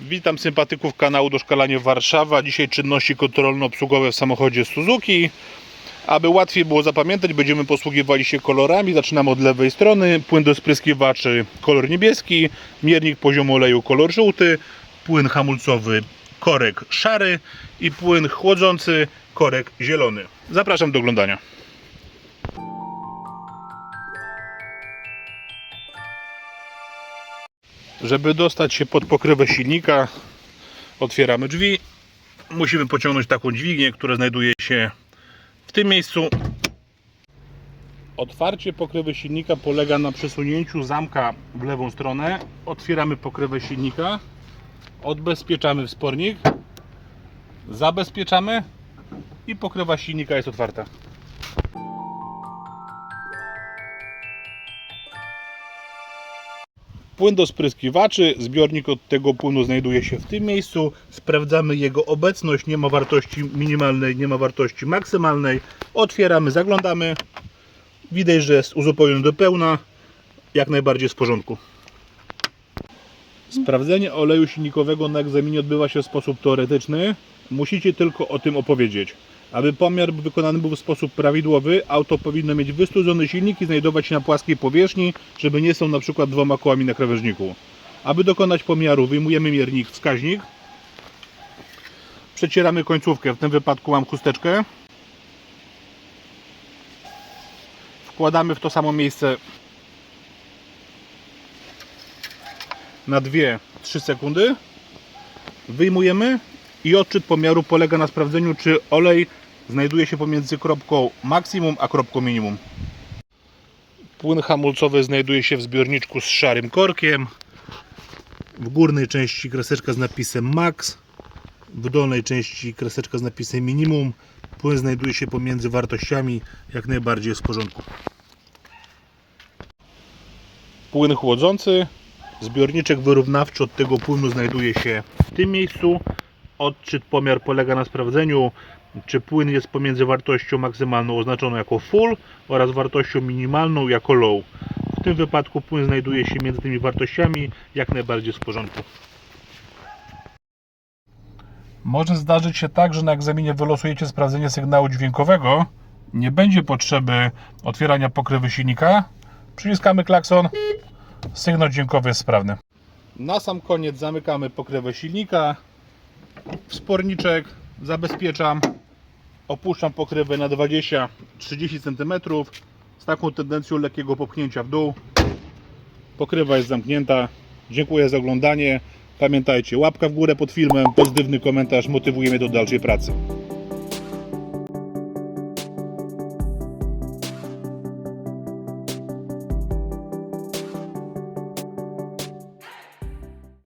Witam sympatyków kanału Doszkalanie Warszawa. Dzisiaj czynności kontrolno-obsługowe w samochodzie Suzuki. Aby łatwiej było zapamiętać, będziemy posługiwali się kolorami. Zaczynamy od lewej strony. Płyn do spryskiwaczy kolor niebieski, miernik poziomu oleju kolor żółty, płyn hamulcowy korek szary i płyn chłodzący korek zielony. Zapraszam do oglądania. Żeby dostać się pod pokrywę silnika, otwieramy drzwi. Musimy pociągnąć taką dźwignię, która znajduje się w tym miejscu. Otwarcie pokrywy silnika polega na przesunięciu zamka w lewą stronę. Otwieramy pokrywę silnika, odbezpieczamy wspornik, zabezpieczamy i pokrywa silnika jest otwarta. Płyn do spryskiwaczy, zbiornik od tego płynu znajduje się w tym miejscu. Sprawdzamy jego obecność, nie ma wartości minimalnej, nie ma wartości maksymalnej. Otwieramy, zaglądamy. Widać, że jest uzupełniony do pełna. Jak najbardziej w porządku. Sprawdzenie oleju silnikowego na egzaminie odbywa się w sposób teoretyczny. Musicie tylko o tym opowiedzieć. Aby pomiar wykonany był w sposób prawidłowy, auto powinno mieć wystudzony silnik i znajdować się na płaskiej powierzchni, żeby nie są na przykład dwoma kołami na krawężniku. Aby dokonać pomiaru, wyjmujemy miernik, wskaźnik, przecieramy końcówkę, w tym wypadku mam chusteczkę, wkładamy w to samo miejsce na 2-3 sekundy, wyjmujemy i odczyt pomiaru polega na sprawdzeniu, czy olej znajduje się pomiędzy kropką maksimum a kropką minimum. Płyn hamulcowy znajduje się w zbiorniczku z szarym korkiem. W górnej części kreseczka z napisem max, w dolnej części kreseczka z napisem minimum. Płyn znajduje się pomiędzy wartościami, jak najbardziej jest w porządku. Płyn chłodzący. Zbiorniczek wyrównawczy od tego płynu znajduje się w tym miejscu. Odczyt pomiar polega na sprawdzeniu, czy płyn jest pomiędzy wartością maksymalną oznaczoną jako full oraz wartością minimalną jako low. W tym wypadku płyn znajduje się między tymi wartościami, jak najbardziej w porządku. Może zdarzyć się tak, że na egzaminie wylosujecie sprawdzenie sygnału dźwiękowego. Nie będzie potrzeby otwierania pokrywy silnika. Przyciskamy klakson. Sygnał dźwiękowy jest sprawny. Na sam koniec zamykamy pokrywę silnika. Wsporniczek zabezpieczam. Opuszczam pokrywę na 20-30 cm z taką tendencją lekkiego popchnięcia w dół. Pokrywa jest zamknięta. Dziękuję za oglądanie. Pamiętajcie, łapka w górę pod filmem, pozytywny komentarz motywuje mnie do dalszej pracy.